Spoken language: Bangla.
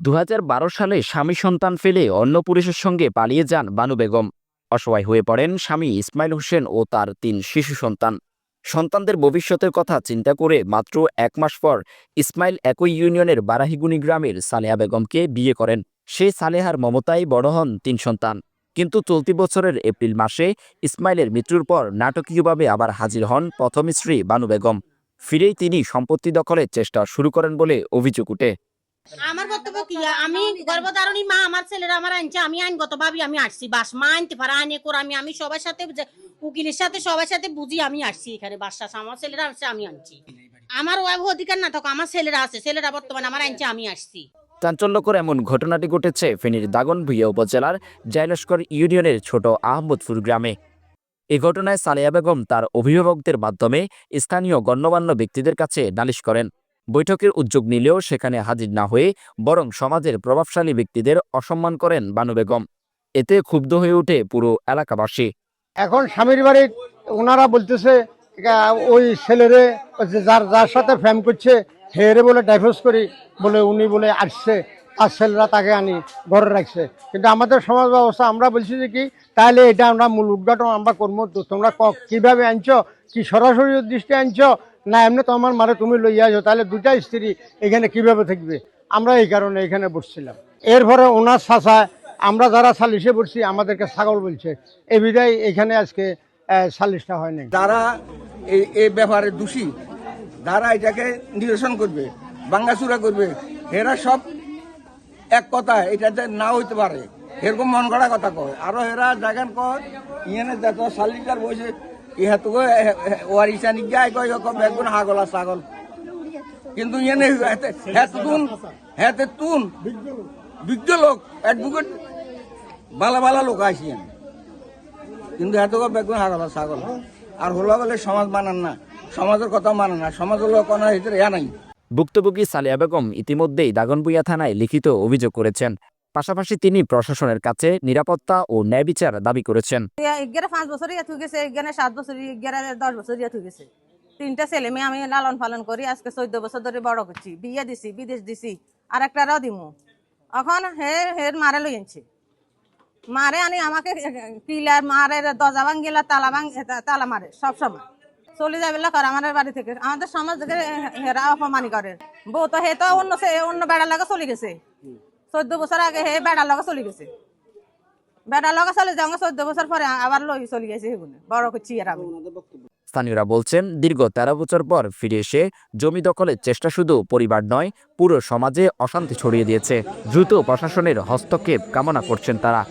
দু হাজার বারো সালে স্বামী সন্তান ফেলে অন্য পুরুষের সঙ্গে পালিয়ে যান বানু বেগম। অসহায় হয়ে পড়েন স্বামী ইসমাইল হোসেন ও তার তিন শিশু সন্তান। সন্তানদের ভবিষ্যতের কথা চিন্তা করে মাত্র এক মাস পর ইসমাইল একই ইউনিয়নের বারাহিগুনি গ্রামের সালেহা বেগমকে বিয়ে করেন। সেই সালেহার মমতায় বড় হন তিন সন্তান। কিন্তু চলতি বছরের এপ্রিল মাসে ইসমাইলের মৃত্যুর পর নাটকীয়ভাবে আবার হাজির হন প্রথম স্ত্রী বানু বেগম। ফিরেই তিনি সম্পত্তি দখলের চেষ্টা শুরু করেন বলে অভিযোগ উঠে। আমার বক্তব্য কি? আমি গর্ভধারণী মা, আমার ছেলেরা আমার আনছে, আমি আইনগত ভাবে, আমি আসছি, বাস মা আনতে পারে আইনে করে আমি আমি সবার সাথে উকিলের সাথে, সবার সাথে বুঝি, আমি আসছি এখানে, বাসা আমার ছেলেরা আসছে আমি আনছি। আমার ওয়াইফ অধিকার না থাকো আমার ছেলেরা আছে, ছেলেরা বর্তমানে আমার আনছে, আমি আসছি। চাঞ্চল্যকর এমন ঘটনাটি ঘটেছে ফেনীর দাগনভূঞা উপজেলার জয়লস্কর ইউনিয়নের ছোট আহমদপুর গ্রামে। এ ঘটনায় সালেয়া বেগম তার অভিভাবকদের মাধ্যমে স্থানীয় গণ্যমান্য ব্যক্তিদের কাছে নালিশ করেন। বৈঠকের উদ্যোগ নিলেও সেখানে হাজির না হয়ে বরং সমাজের প্রভাবশালী ব্যক্তিদের অসম্মান করেন বানু বেগম। এতে ক্ষুব্ধ হয়ে ওঠে পুরো এলাকাবাসী। এখন স্বামীর বাড়ি ওনারা বলতেছে ওই ছেলেরে যার যার সাথে ফ্যাম করছে, হেরে বলে ডাইভোর্স করি, বলে উনি বলে আসছে, তার ছেলেরা তাকে আনি, ঘরে রাখছে। কিন্তু আমাদের সমাজ ব্যবস্থা, আমরা বলছি যে কি তাহলে এটা আমরা মূল উদ্ঘাটন আমরা করব। তোমরা কীভাবে আনছো? কি সরাসরি দৃষ্টি আনছো? না, এমনি তো আমার মারে তুমি লইয়া আছো তাহলে দুটা স্ত্রী এখানে কীভাবে থাকবে? আমরা এই কারণে এখানে বসছিলাম। এরপরে ওনার শাসায় আমরা যারা সালিশে বসছি, আমাদেরকে ছাগল বলছে এই বিধায় এখানে আজকে সালিশটা হয়নি যারা এই এই ব্যাপারে দোষী, যারা এটাকে নিরসন করবে বাঙ্গাচুরা করবে, এরা সব এক কথা এটাতে না হইতে পারে, এরকম মন গড়া কথা কয়। আরও এরা জাগান কয় ইয়েনে যত শালিকার বসে কিন্তু ইয়েনে বেগুন হাগল ছাগল। আর হলো বলে সমাজ মানান না, সমাজের কথা মানান না, সমাজের লোক কোনো ভিতরে ইয়া নাই। ভুক্তভোগী সালিয়া বেগম ইতিমধ্যেই দাগনভূঞা থানায় লিখিত অভিযোগ করেছেন। পাশাপাশি তিনি প্রশাসনের কাছে নিরাপত্তা ও ন্যায় বিচার দাবি করেছেন। পাঁচ বছর সাত বছর দশ বছর তিনটা ছেলে মেয়ে আমি লালন পালন করি, আজকে চোদ্দ বছর ধরে বড় করছি। বিয়ে দিছি, বিদেশ দিছি আর একটারাও দিমু। এখন হে হের মারে লই আনছে। মারে আনি আমাকে কিলার, মারে দরজা ভাঙ্গিলা, তালা ভাঙ তালা মারে, সব সময়। চলে যাবে করে আমাদের বাড়ি থেকে। আমাদের সমাজ থেকে হেরা অপমানি করে। বউ তো হে তো অন্য অন্য বেড়ার লাগে চলে গেছে। চোদ্দ বছর আগে হে বেড়ার লগে চলে গেছে। বেড়ার লগে চলে যাও চোদ্দ বছর পরে আবার লই চলে গেছে সেগুলো বড় করছি আর স্থানীয়রা বলছেন, দীর্ঘ তেরো বছর পর ফিরে এসে জমি দখলের চেষ্টা শুধু পরিবার নয়, পুরো সমাজে অশান্তি ছড়িয়ে দিয়েছে। দ্রুত প্রশাসনের হস্তক্ষেপ কামনা করছেন তারা।